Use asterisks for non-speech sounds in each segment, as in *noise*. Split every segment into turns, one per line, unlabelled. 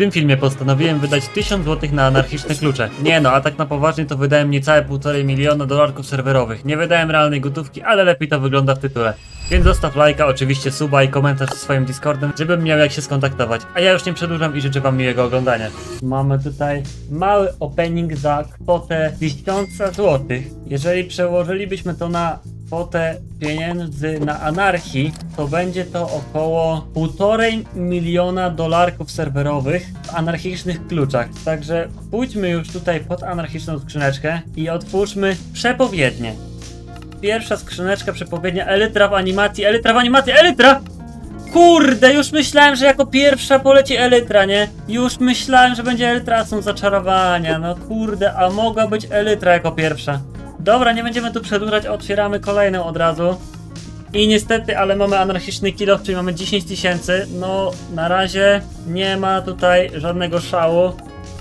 tym filmie postanowiłem wydać 1000 zł na anarchiczne klucze. Nie no, a tak na poważnie to wydałem niecałe 1,5 miliona dolarków serwerowych. Nie wydałem realnej gotówki, ale lepiej to wygląda w tytule. Więc zostaw lajka, oczywiście suba i komentarz ze swoim Discordem, żebym miał jak się skontaktować. A ja już nie przedłużam i życzę wam miłego oglądania. Mamy tutaj mały opening za kwotę 1000 zł. Jeżeli przełożylibyśmy to na kwotę pieniędzy na anarchii, to będzie to około 1,5 miliona dolarków serwerowych w anarchicznych kluczach. Także pójdźmy już tutaj pod anarchiczną skrzyneczkę i otwórzmy przepowiednie. Pierwsza skrzyneczka przepowiednia Elytra w animacji, Elytra w animacji, Elytra! Kurde, już myślałem, że jako pierwsza poleci Elytra, nie? Już myślałem, że będzie Elytra, są zaczarowania, no kurde, a mogła być Elytra jako pierwsza. Dobra, nie będziemy tu przedłużać, otwieramy kolejną od razu. I niestety, ale mamy anarchiczny kilo, czyli mamy 10 tysięcy. No, na razie nie ma tutaj żadnego szału.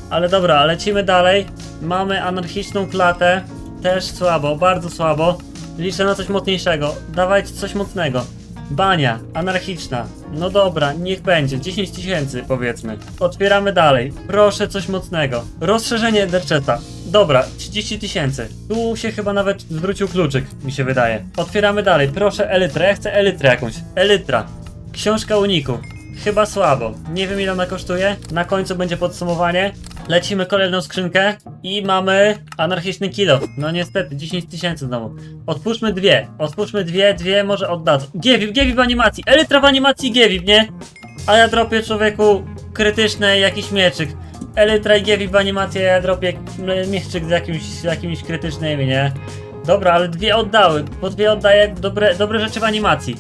Ale dobra, lecimy dalej. Mamy anarchiczną klatę. Też słabo, bardzo słabo. Liczę na coś mocniejszego. Dawajcie coś mocnego. Bania, anarchiczna. No dobra, niech będzie. 10 tysięcy powiedzmy. Otwieramy dalej. Proszę coś mocnego. Rozszerzenie Enderchesta. Dobra, 30 tysięcy. Tu się chyba nawet zwrócił kluczyk, mi się wydaje. Otwieramy dalej. Proszę Elytrę. Ja chcę Elytrę jakąś. Elytra. Książka uniku. Chyba słabo. Nie wiem ile ona kosztuje. Na końcu będzie podsumowanie. Lecimy kolejną skrzynkę i mamy anarchiczny kilo. No niestety, 10 tysięcy znowu. Otwórzmy dwie. Otwórzmy dwie, dwie może oddadzą. Giewib, Giewib w animacji. Elytra w animacji Giewib, nie? A ja dropię człowieku krytyczny jakiś mieczyk. Elytra i Giewib w animacji, a ja dropię m- mieczyk z jakimś, jakimiś krytycznymi, nie? Dobra, ale dwie oddały. Po dwie oddaję dobre, dobre rzeczy w animacji.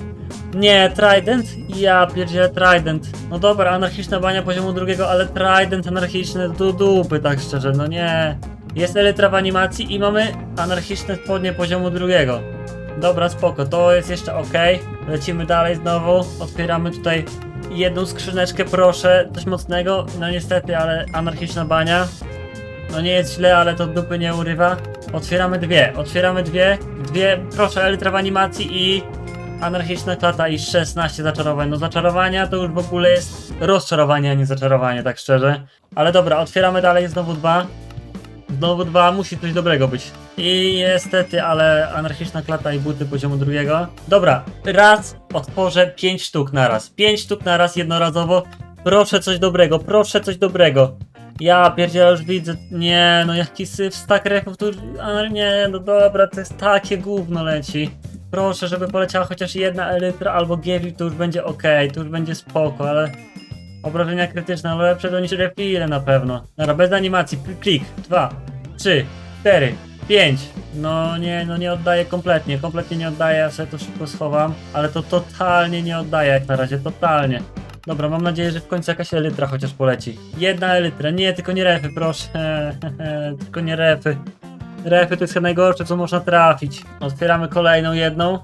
Nie, Trident? Ja pierdzielę Trident. No dobra, anarchiczna bania poziomu drugiego, ale Trident anarchiczny do dupy, tak szczerze, no nie. Jest Elytra w animacji i mamy anarchiczne spodnie poziomu drugiego. Dobra, spoko, to jest jeszcze ok. Lecimy dalej znowu. Otwieramy tutaj jedną skrzyneczkę, proszę. Coś mocnego. No niestety, ale anarchiczna bania. No nie jest źle, ale to dupy nie urywa. Otwieramy dwie, otwieramy dwie. Dwie, proszę, Elytra w animacji i anarchiczna klata i 16 zaczarowań. No zaczarowania to już w ogóle jest rozczarowanie, a nie zaczarowanie, tak szczerze. Ale dobra, otwieramy dalej, znowu dwa. Znowu dwa, musi coś dobrego być. I niestety, ale anarchiczna klata i buty poziomu drugiego. Dobra, raz otworzę 5 sztuk na raz. 5 sztuk na raz jednorazowo. Proszę coś dobrego, proszę coś dobrego. Ja pierdzielę już widzę, nie no jaki syf stack refów tu, ale nie no dobra, to jest takie gówno leci. Proszę, żeby poleciała chociaż jedna elytra albo Giewik, to już będzie ok, to już będzie spoko, ale obrażenia krytyczne, ale lepsze niż refile na pewno. Dobra, bez animacji, klik, dwa, trzy, cztery, pięć. No nie, no nie oddaję kompletnie, kompletnie nie oddaję, ja sobie to szybko schowam, ale to totalnie nie oddaję jak na razie, totalnie. Dobra, mam nadzieję, że w końcu jakaś elytra chociaż poleci. Jedna elytra, nie, tylko nie refy, proszę, *laughs* tylko nie refy. Refy to jest chyba najgorsze, co można trafić. Otwieramy kolejną jedną.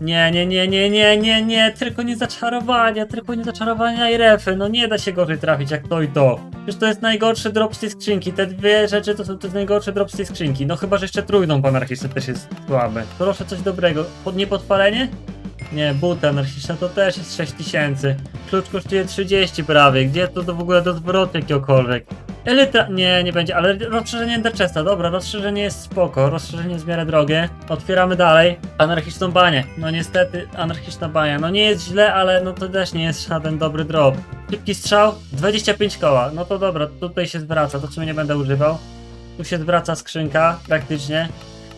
Nie, nie, nie, nie, nie, nie, nie, tylko nie zaczarowania, tylko nie zaczarowania i refy. No nie da się gorzej trafić jak to i to. Przecież to jest najgorszy drop z tej skrzynki. Te dwie rzeczy to są to jest najgorszy drop z tej skrzynki. No chyba, że jeszcze trójną anarchistę też jest słaby. Proszę coś dobrego. Pod niepodpalenie? Nie, buta anarchiczna to też jest 6000. Klucz kosztuje 30 prawie. Gdzie to w ogóle do zwrotu jakiegokolwiek? Elytra... Nie, nie będzie, ale rozszerzenie Enderchesta, dobra, rozszerzenie jest spoko, rozszerzenie jest w miarę drogie. Otwieramy dalej. Anarchiczną banię. No niestety, anarchiczna bania. No nie jest źle, ale no to też nie jest żaden dobry drop. Szybki strzał, 25 koła. No to dobra, tutaj się zwraca, to sumie nie będę używał. Tu się zwraca skrzynka, praktycznie.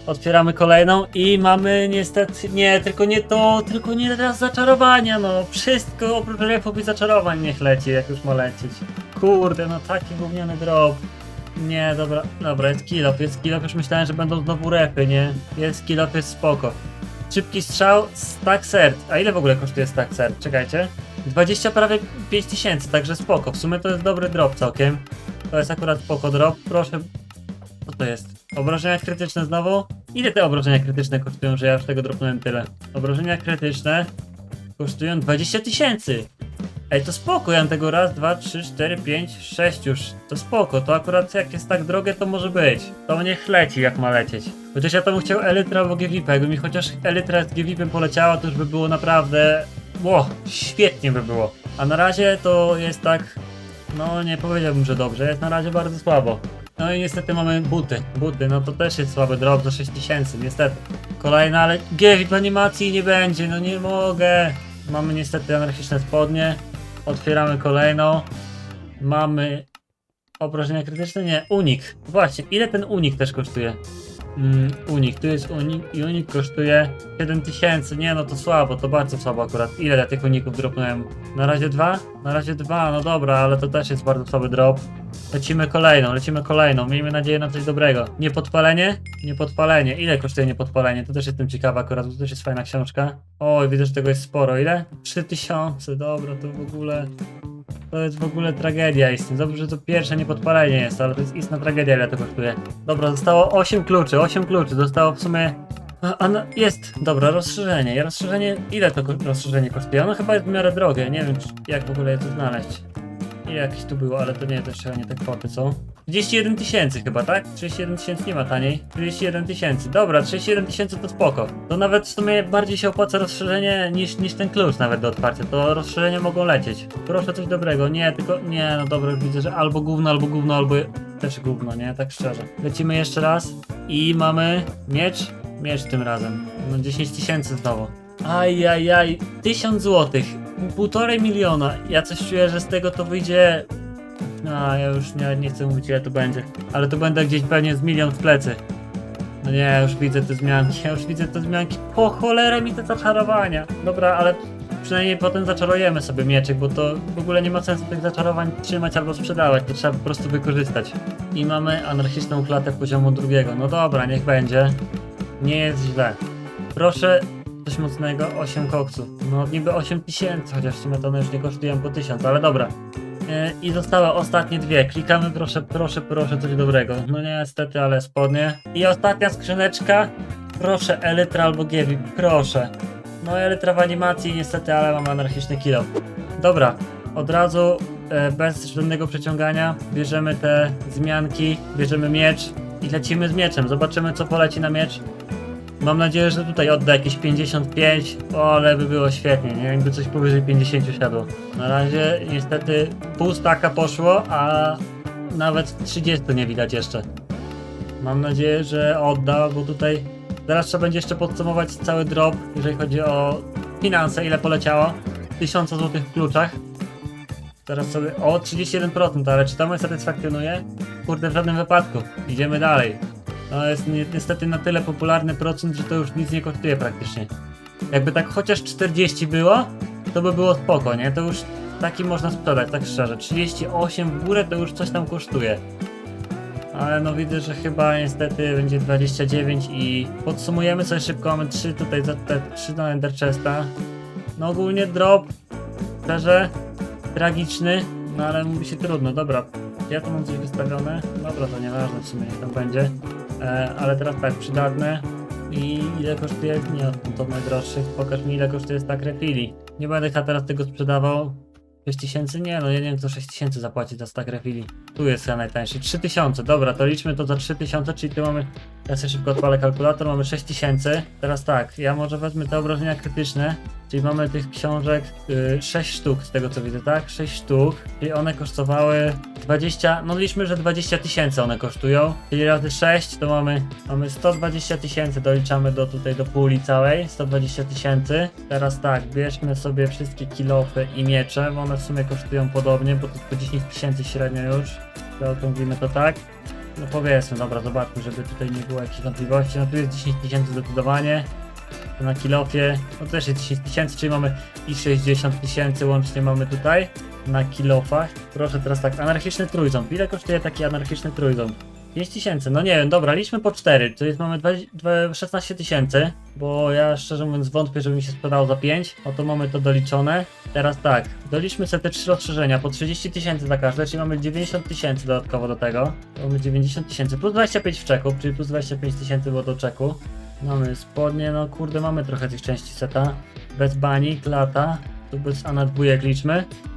Otwieramy kolejną i mamy niestety, nie, tylko nie to, tylko nie teraz zaczarowania, no. Wszystko oprócz refów i zaczarowań niech leci, jak już ma lecieć. Kurde, no taki gówniany drop. Nie, dobra, dobra, jest kill off, jest kill off, już myślałem, że będą znowu refy, nie? Jest kill off, jest spoko. Szybki strzał, stack sert. A ile w ogóle kosztuje stack sert? Czekajcie. 20 prawie 5000, także spoko. W sumie to jest dobry drop całkiem. To jest akurat spoko drop. Proszę. Co to jest? Obrażenia krytyczne znowu? Ile te obrażenia krytyczne kosztują, że ja już tego dropnąłem tyle? Obrażenia krytyczne kosztują 20 tysięcy. Ej, to spoko, ja mam tego raz, dwa, trzy, cztery, pięć, sześć już. To spoko, to akurat jak jest tak drogie, to może być. To niech leci, jak ma lecieć. Chociaż ja to bym chciał Elytra albo GVP. Jakby mi chociaż Elytra z GVP poleciała, to już by było naprawdę... Ło, świetnie by było. A na razie to jest tak No nie powiedziałbym, że dobrze, jest na razie bardzo słabo. No i niestety mamy buty. Buty, no to też jest słaby drop za 6000, niestety. Kolejna, ale w animacji nie będzie, no nie mogę. Mamy niestety anarchiczne spodnie. Otwieramy kolejną. Mamy obrażenia krytyczne? Nie, unik. Właśnie, ile ten unik też kosztuje? Mm, unik, tu jest unik i unik kosztuje 7000. Nie no to słabo, to bardzo słabo akurat. Ile ja tych uników dropnąłem? Na razie dwa? Na razie dwa, no dobra, ale to też jest bardzo słaby drop. Lecimy kolejną, lecimy kolejną. Miejmy nadzieję na coś dobrego. Niepodpalenie? Niepodpalenie. Ile kosztuje niepodpalenie? To też jestem ciekawa akurat, bo to też jest fajna książka. Oj, widzę, że tego jest sporo. Ile? 3000, dobra, to w ogóle... To jest w ogóle tragedia istnie. Dobrze, że to pierwsze niepodpalenie jest, ale to jest istna tragedia, ile to kosztuje. Dobra, zostało 8 kluczy, 8 kluczy. Zostało w sumie... A, a jest, dobra, rozszerzenie. Rozszerzenie, ile to rozszerzenie kosztuje? Ono chyba jest w miarę drogie, nie wiem czy, jak w ogóle je tu znaleźć. Jakieś tu było, ale to nie, to jeszcze nie te kwoty są. 31 tysięcy chyba, tak? 31 tysięcy nie ma taniej. 31 tysięcy, dobra, 31 tysięcy to spoko. To nawet w sumie bardziej się opłaca rozszerzenie niż, niż ten klucz nawet do otwarcia. To rozszerzenie mogą lecieć. Proszę coś dobrego, nie, tylko, nie, no dobra, widzę, że albo gówno, albo gówno, albo też gówno, nie, tak szczerze. Lecimy jeszcze raz i mamy miecz, miecz tym razem. No 10 tysięcy znowu. Ajajaj, 1000 złotych, półtorej miliona. Ja coś czuję, że z tego to wyjdzie a, ja już nie, nie chcę mówić ile to będzie. Ale to będę gdzieś pewnie z milion w plecy. No nie, już widzę te zmianki, ja już widzę te zmianki. Po cholerę mi te zaczarowania. Dobra, ale przynajmniej potem zaczarujemy sobie mieczyk, bo to w ogóle nie ma sensu tych zaczarowań trzymać albo sprzedawać. To trzeba po prostu wykorzystać. I mamy anarchiczną klatę poziomu drugiego. No dobra, niech będzie. Nie jest źle. Proszę coś mocnego, 8 koksów. No niby 8 tysięcy, chociaż w sumie to one już nie kosztują po 1000, ale dobra. E, I zostały ostatnie dwie. Klikamy proszę, proszę, proszę coś dobrego. No niestety, ale spodnie. I ostatnia skrzyneczka. Proszę Elytra albo Giewi, proszę. No Elytra w animacji niestety, ale mam anarchiczny kilo. Dobra, od razu e, bez żadnego przeciągania bierzemy te zmianki, bierzemy miecz i lecimy z mieczem. Zobaczymy co poleci na miecz. Mam nadzieję, że tutaj odda jakieś 55, o, ale by było świetnie, nie? Jakby coś powyżej 50 siadło. Na razie niestety pół staka poszło, a nawet 30 nie widać jeszcze. Mam nadzieję, że odda, bo tutaj zaraz trzeba będzie jeszcze podsumować cały drop, jeżeli chodzi o finanse, ile poleciało. 1000 zł w kluczach. Teraz sobie, o 31%, ale czy to mnie satysfakcjonuje? Kurde, w żadnym wypadku. Idziemy dalej. No jest ni niestety na tyle popularny procent, że to już nic nie kosztuje praktycznie. Jakby tak chociaż 40 było, to by było spoko, nie? To już taki można sprzedać, tak szczerze. 38 w górę to już coś tam kosztuje. Ale no widzę, że chyba niestety będzie 29 i podsumujemy sobie szybko, mamy 3 tutaj za te 3 na Ender Chesta. No ogólnie drop, szczerze, tragiczny, no ale mówi się trudno, dobra. Ja tu mam coś wystawione, dobra to nieważne w sumie niech tam będzie. E, ale teraz tak, przydatne. I ile kosztuje? Nie od od najdroższych. Pokaż mi ile kosztuje stack refili. Nie będę chyba teraz tego sprzedawał. 6000? Nie no, ja nie wiem co 6000 zapłaci za stack refili. Tu jest chyba najtańszy. 3000, dobra, to liczmy to za 3000, czyli tu mamy... Ja sobie szybko odpalę kalkulator, mamy 6000. Teraz tak, ja może wezmę te obrażenia krytyczne, czyli mamy tych książek y, 6 sztuk z tego co widzę, tak? 6 sztuk, czyli one kosztowały 20, no liczmy, że 20 tysięcy one kosztują, czyli razy 6 to mamy, mamy 120 tysięcy, doliczamy do tutaj do puli całej, 120 tysięcy. Teraz tak, bierzmy sobie wszystkie kilofy i miecze, bo one w sumie kosztują podobnie, bo to po 10 tysięcy średnio już, zaokrąglimy to tak. No powiedzmy, dobra, zobaczmy, żeby tutaj nie było jakichś wątpliwości. No tu jest 10 tysięcy zdecydowanie. Na kilofie, no też jest 10 tysięcy, czyli mamy i 60 tysięcy łącznie mamy tutaj na kilofach. Proszę teraz tak, anarchiczny trójząb. Ile kosztuje taki anarchiczny trójząb? 5 tysięcy, no nie wiem, dobra, liczmy po 4, to jest mamy 20, 20, 16 tysięcy, bo ja szczerze mówiąc wątpię, żeby mi się sprzedało za 5, oto mamy to doliczone. Teraz tak, doliczmy sobie te 3 rozszerzenia, po 30 tysięcy za każde, czyli mamy 90 tysięcy dodatkowo do tego. Mamy 90 tysięcy, plus 25 w czeku, czyli plus 25 tysięcy było do czeku. Mamy spodnie, no kurde, mamy trochę tych części seta. Bez bani, klata, tu bez anat bujek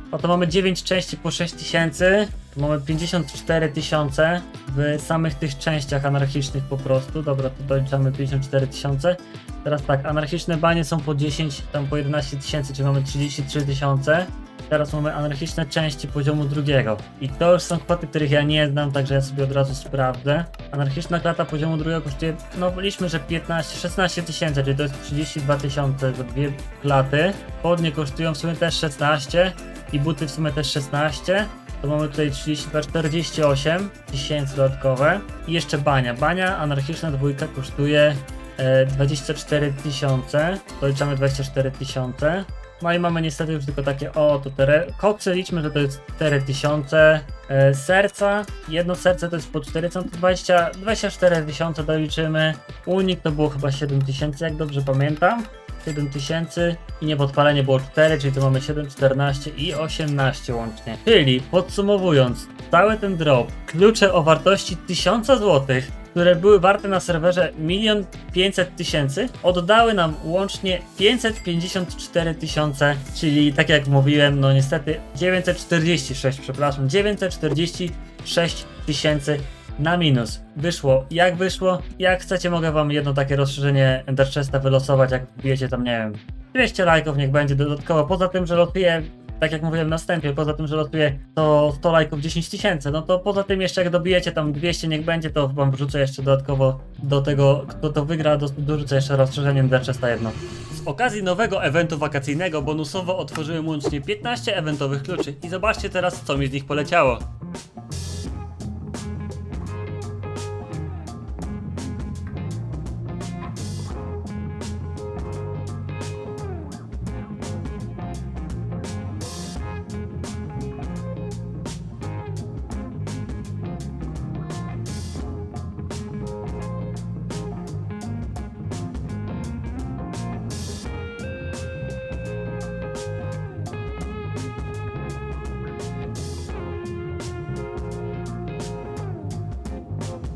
liczmy. Oto mamy 9 części po 6 tysięcy. Mamy 54 tysiące w samych tych częściach anarchicznych po prostu. Dobra, tu doliczamy 54 tysiące. Teraz tak, anarchiczne banie są po 10, tam po 11 tysięcy, czyli mamy 33 tysiące. Teraz mamy anarchiczne części poziomu drugiego. I to już są kwoty, których ja nie znam, także ja sobie od razu sprawdzę. Anarchiczna klata poziomu drugiego kosztuje, no byliśmy, że 15, 16 tysięcy, czyli to jest 32 tysiące za dwie klaty. Podnie kosztują w sumie też 16 i buty w sumie też 16. To mamy tutaj 32, 48 tysięcy dodatkowe. I jeszcze bania. Bania anarchiczna dwójka kosztuje e, 24 tysiące. Doliczamy 24 tysiące. No i mamy niestety już tylko takie, o, to te re- kocy, liczmy, że to jest 4000 e, serca, jedno serce to jest po 420, 24 tysiące doliczymy, unik to było chyba 7000, jak dobrze pamiętam, 7000 i niepodpalenie było 4, czyli to mamy 7, 14 i 18 łącznie. Czyli podsumowując, cały ten drop, klucze o wartości 1000 zł, które były warte na serwerze 1 500 tysięcy, oddały nam łącznie 554 tysiące, czyli tak jak mówiłem, no niestety 946, przepraszam, 946 tysięcy na minus. Wyszło jak wyszło. Jak chcecie, mogę wam jedno takie rozszerzenie Ender wylosować, jak wbijecie tam, nie wiem, 200 lajków niech będzie dodatkowo. Poza tym, że losuję, tak jak mówiłem na wstępie, poza tym, że losuję to 100 lajków 10 tysięcy, no to poza tym jeszcze jak dobijecie tam 200 niech będzie, to wam wrzucę jeszcze dodatkowo do tego, kto to wygra, do, dorzucę jeszcze rozszerzenie Ender Chesta jedno. Z okazji nowego eventu wakacyjnego bonusowo otworzyłem łącznie 15 eventowych kluczy i zobaczcie teraz co mi z nich poleciało.